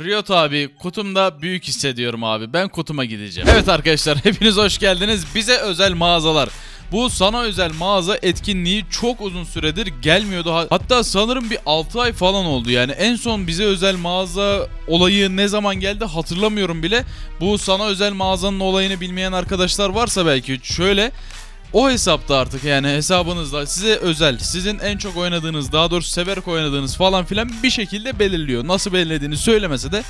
Riot abi kutumda büyük hissediyorum abi. Ben kutuma gideceğim. Evet arkadaşlar hepiniz hoş geldiniz. Bize özel mağazalar. Bu sana özel mağaza etkinliği çok uzun süredir gelmiyordu. Ha- Hatta sanırım bir 6 ay falan oldu yani. En son bize özel mağaza olayı ne zaman geldi hatırlamıyorum bile. Bu sana özel mağazanın olayını bilmeyen arkadaşlar varsa belki şöyle o hesapta artık yani hesabınızda size özel, sizin en çok oynadığınız, daha doğrusu severek oynadığınız falan filan bir şekilde belirliyor. Nasıl belirlediğini söylemese de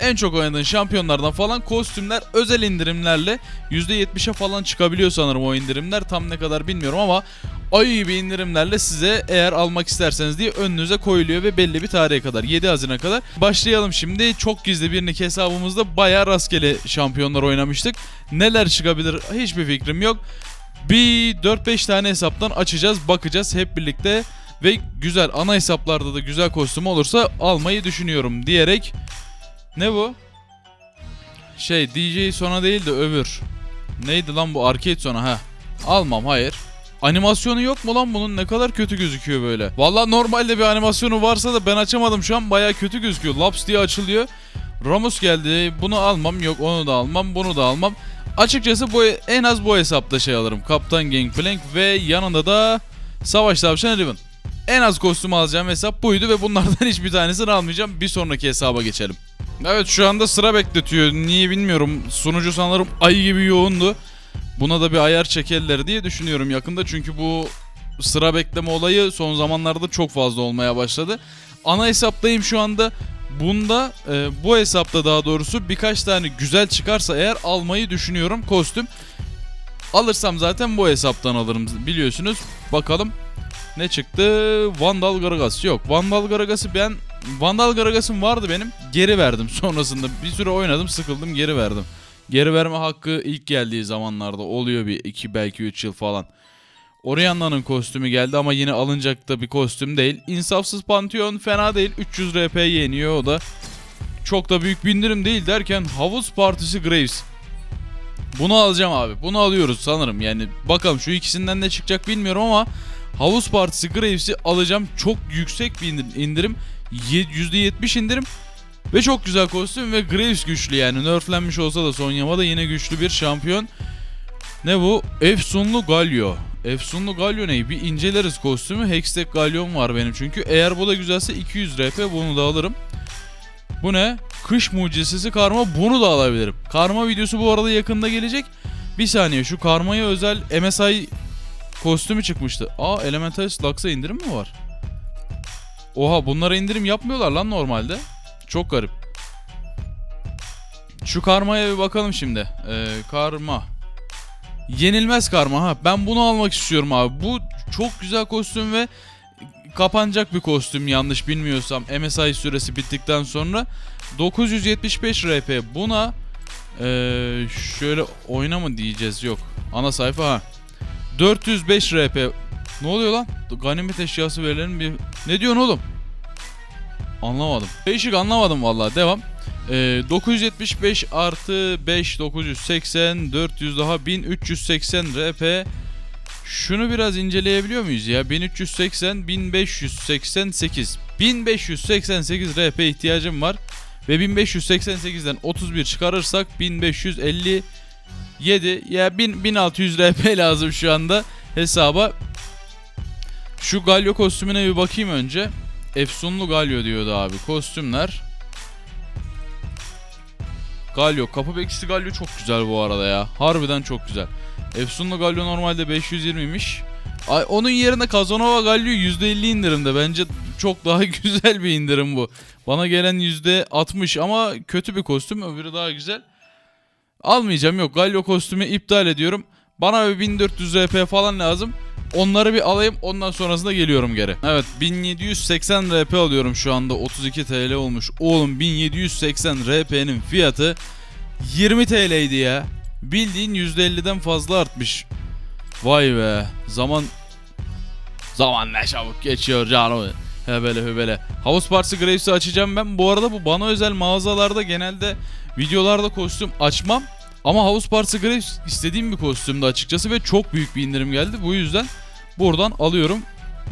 en çok oynadığın şampiyonlardan falan kostümler özel indirimlerle %70'e falan çıkabiliyor sanırım o indirimler. Tam ne kadar bilmiyorum ama ay gibi indirimlerle size eğer almak isterseniz diye önünüze koyuluyor ve belli bir tarihe kadar 7 Haziran'a kadar. Başlayalım şimdi. Çok gizli bir nick hesabımızda bayağı rastgele şampiyonlar oynamıştık. Neler çıkabilir hiçbir fikrim yok. Bir 4-5 tane hesaptan açacağız, bakacağız hep birlikte ve güzel ana hesaplarda da güzel kostüm olursa almayı düşünüyorum diyerek ne bu? Şey DJ sona değil de öbür. Neydi lan bu arcade sona ha? Almam hayır. Animasyonu yok mu lan bunun? Ne kadar kötü gözüküyor böyle. Valla normalde bir animasyonu varsa da ben açamadım şu an baya kötü gözüküyor. Laps diye açılıyor. Ramus geldi. Bunu almam. Yok onu da almam. Bunu da almam. Açıkçası bu en az bu hesapta şey alırım. Kaptan Gangplank ve yanında da Savaş Tavşan Riven. En az kostüm alacağım hesap buydu ve bunlardan hiçbir tanesini almayacağım. Bir sonraki hesaba geçelim. Evet şu anda sıra bekletiyor. Niye bilmiyorum. Sunucu sanırım ay gibi yoğundu. Buna da bir ayar çekerler diye düşünüyorum yakında. Çünkü bu sıra bekleme olayı son zamanlarda çok fazla olmaya başladı. Ana hesaptayım şu anda. Bunda e, bu hesapta daha doğrusu birkaç tane güzel çıkarsa eğer almayı düşünüyorum kostüm. Alırsam zaten bu hesaptan alırım biliyorsunuz. Bakalım ne çıktı? Vandal Gragas. Yok Vandal Gragas'ı ben... Vandal Gragas'ım vardı benim. Geri verdim sonrasında. Bir süre oynadım sıkıldım geri verdim. Geri verme hakkı ilk geldiği zamanlarda oluyor bir 2 belki 3 yıl falan. Orianna'nın kostümü geldi ama yine alınacak da bir kostüm değil. İnsafsız Pantheon fena değil. 300 RP yeniyor o da. Çok da büyük bir indirim değil derken Havuz Partisi Graves. Bunu alacağım abi. Bunu alıyoruz sanırım. Yani bakalım şu ikisinden ne çıkacak bilmiyorum ama Havuz Partisi Graves'i alacağım. Çok yüksek bir indir- indirim. Ye- %70 indirim. Ve çok güzel kostüm ve Graves güçlü yani. Nerflenmiş olsa da son yamada yine güçlü bir şampiyon. Ne bu? Efsunlu Galio. Efsunlu Galio ne? Bir inceleriz kostümü. Hextech Galyon var benim çünkü. Eğer bu da güzelse 200 RP bunu da alırım. Bu ne? Kış mucizesi karma bunu da alabilirim. Karma videosu bu arada yakında gelecek. Bir saniye şu karmaya özel MSI kostümü çıkmıştı. Aa Elemental Lux'a indirim mi var? Oha bunlara indirim yapmıyorlar lan normalde. Çok garip. Şu karmaya bir bakalım şimdi. Ee, karma. Yenilmez karma ha. Ben bunu almak istiyorum abi. Bu çok güzel kostüm ve kapanacak bir kostüm yanlış bilmiyorsam. MSI süresi bittikten sonra 975 RP. Buna ee, şöyle oyna mı diyeceğiz? Yok. Ana sayfa ha. 405 RP. Ne oluyor lan? Ganimet eşyası verilerin bir... Ne diyorsun oğlum? Anlamadım. Değişik anlamadım vallahi. Devam. Ee, 975 artı 5 980 400 daha 1380 RP. Şunu biraz inceleyebiliyor muyuz ya? 1380 1588 1588 RP ihtiyacım var. Ve 1588'den 31 çıkarırsak 1557 ya 1000 1600 RP lazım şu anda hesaba. Şu Galio kostümüne bir bakayım önce. Efsunlu Galio diyordu abi. Kostümler. Galio. Kapı bekçisi Galio çok güzel bu arada ya. Harbiden çok güzel. Efsunlu Galio normalde 520'miş. Ay, onun yerine Kazanova Galio %50 indirimde. Bence çok daha güzel bir indirim bu. Bana gelen %60 ama kötü bir kostüm. Öbürü daha güzel. Almayacağım yok. Galio kostümü iptal ediyorum. Bana bir 1400 RP falan lazım. Onları bir alayım ondan sonrasında geliyorum geri. Evet 1780 RP alıyorum şu anda 32 TL olmuş. Oğlum 1780 RP'nin fiyatı 20 TL'ydi ya. Bildiğin %50'den fazla artmış. Vay be zaman zaman ne çabuk geçiyor canım. Hebele hebele. House Partisi Graves'i açacağım ben. Bu arada bu bana özel mağazalarda genelde videolarda kostüm açmam. Ama House Partisi Graves istediğim bir kostümdü açıkçası ve çok büyük bir indirim geldi. Bu yüzden buradan alıyorum.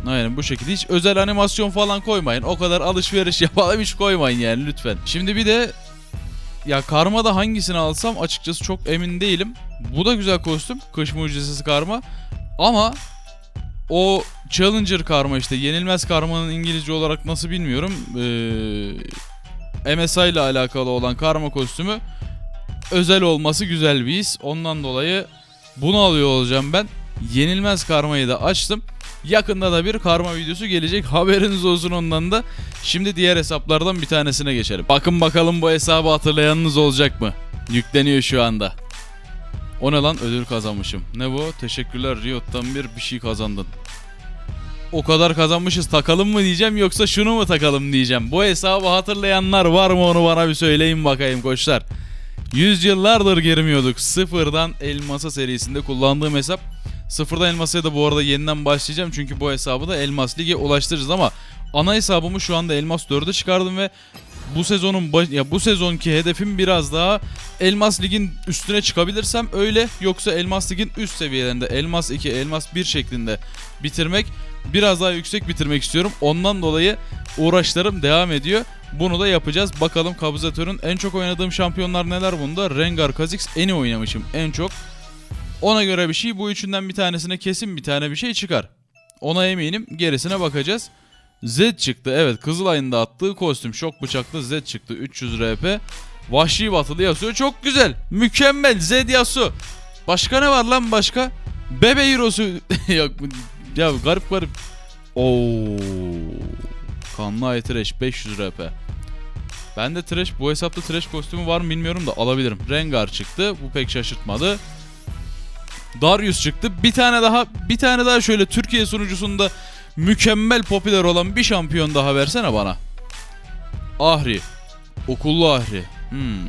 Aynen bu şekilde. Hiç özel animasyon falan koymayın. O kadar alışveriş yapalım hiç koymayın yani lütfen. Şimdi bir de ya karmada hangisini alsam açıkçası çok emin değilim. Bu da güzel kostüm. Kış mucizesi karma. Ama o Challenger karma işte yenilmez karmanın İngilizce olarak nasıl bilmiyorum. Ee, MSI ile alakalı olan karma kostümü özel olması güzel bir his. Ondan dolayı bunu alıyor olacağım ben. Yenilmez karmayı da açtım. Yakında da bir karma videosu gelecek. Haberiniz olsun ondan da. Şimdi diğer hesaplardan bir tanesine geçelim. Bakın bakalım bu hesabı hatırlayanınız olacak mı? Yükleniyor şu anda. O ne lan ödül kazanmışım. Ne bu? Teşekkürler Riot'tan bir bir şey kazandın. O kadar kazanmışız takalım mı diyeceğim yoksa şunu mu takalım diyeceğim. Bu hesabı hatırlayanlar var mı onu bana bir söyleyin bakayım koçlar. Yüzyıllardır girmiyorduk. Sıfırdan elmasa serisinde kullandığım hesap. Sıfırdan elmasaya da bu arada yeniden başlayacağım. Çünkü bu hesabı da elmas lige ulaştırırız ama ana hesabımı şu anda elmas 4'e çıkardım ve bu sezonun baş- ya bu sezonki hedefim biraz daha Elmas Lig'in üstüne çıkabilirsem öyle yoksa Elmas Lig'in üst seviyelerinde Elmas 2, Elmas 1 şeklinde bitirmek biraz daha yüksek bitirmek istiyorum. Ondan dolayı uğraşlarım devam ediyor. Bunu da yapacağız. Bakalım Kabzatör'ün en çok oynadığım şampiyonlar neler bunda? Rengar, Kha'Zix en iyi oynamışım en çok. Ona göre bir şey bu üçünden bir tanesine kesin bir tane bir şey çıkar. Ona eminim gerisine bakacağız. Z çıktı evet Kızılay'ın da attığı kostüm şok bıçaklı Z çıktı 300 RP. Vahşi batılı Yasuo çok güzel mükemmel Z Yasuo. Başka ne var lan başka? Bebe Hero'su yok ya garip garip. Oo. Kanlı ay trash 500 RP. Ben de trash bu hesapta trash kostümü var mı bilmiyorum da alabilirim. Rengar çıktı bu pek şaşırtmadı. Darius çıktı. Bir tane daha bir tane daha şöyle Türkiye sunucusunda mükemmel popüler olan bir şampiyon daha versene bana. Ahri. Okullu Ahri. Hmm.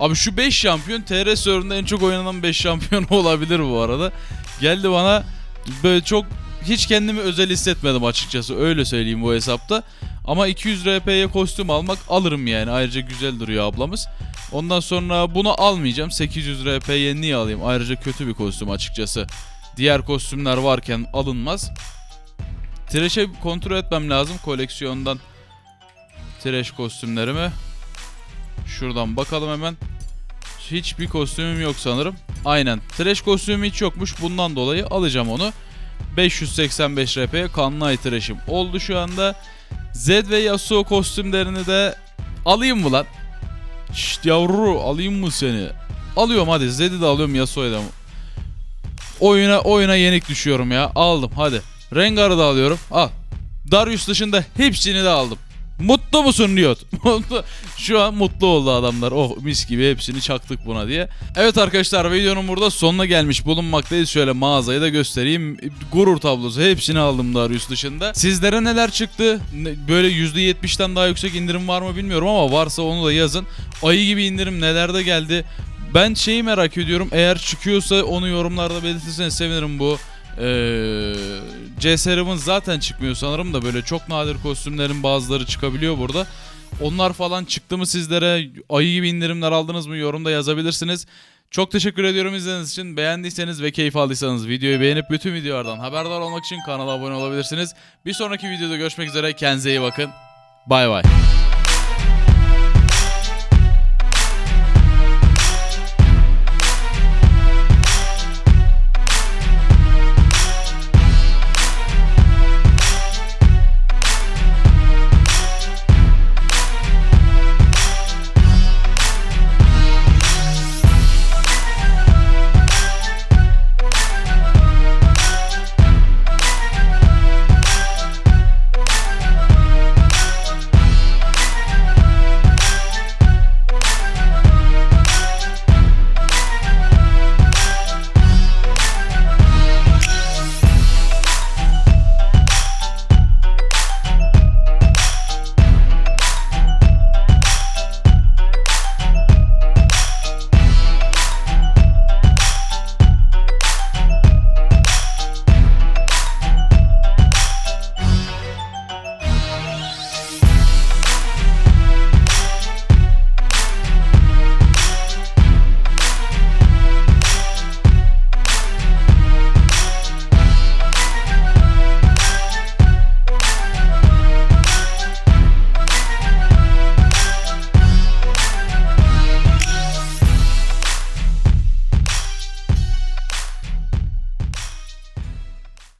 Abi şu 5 şampiyon TR serverında en çok oynanan 5 şampiyon olabilir bu arada. Geldi bana böyle çok hiç kendimi özel hissetmedim açıkçası öyle söyleyeyim bu hesapta. Ama 200 RP'ye kostüm almak alırım yani ayrıca güzel duruyor ablamız. Ondan sonra bunu almayacağım 800 RP'ye niye alayım ayrıca kötü bir kostüm açıkçası. Diğer kostümler varken alınmaz. Trash'e kontrol etmem lazım koleksiyondan. Trash kostümlerimi. Şuradan bakalım hemen. Hiçbir kostümüm yok sanırım. Aynen. Trash kostümüm hiç yokmuş. Bundan dolayı alacağım onu. 585 RP'ye kanlı ay trash'im oldu şu anda. Zed ve Yasuo kostümlerini de alayım mı lan? Şşt yavru alayım mı seni? Alıyorum hadi Zed'i de alıyorum Yasuo'yu da. Oyuna oyuna yenik düşüyorum ya. Aldım hadi. Rengar'ı da alıyorum. Al. Darius dışında hepsini de aldım. Mutlu musun? Mutlu. Şu an mutlu oldu adamlar. Oh mis gibi hepsini çaktık buna diye. Evet arkadaşlar videonun burada sonuna gelmiş bulunmaktayız. Şöyle mağazayı da göstereyim. Gurur tablosu hepsini aldım Darius dışında. Sizlere neler çıktı? Böyle %70'ten daha yüksek indirim var mı bilmiyorum ama varsa onu da yazın. Ayı gibi indirim nelerde geldi? Ben şeyi merak ediyorum. Eğer çıkıyorsa onu yorumlarda belirtirseniz sevinirim bu. Ee, CSR'ımın zaten çıkmıyor sanırım da böyle çok nadir kostümlerin bazıları çıkabiliyor burada. Onlar falan çıktı mı sizlere? Ayı gibi indirimler aldınız mı? Yorumda yazabilirsiniz. Çok teşekkür ediyorum izlediğiniz için. Beğendiyseniz ve keyif aldıysanız videoyu beğenip bütün videolardan haberdar olmak için kanala abone olabilirsiniz. Bir sonraki videoda görüşmek üzere. Kendinize iyi bakın. Bay bay.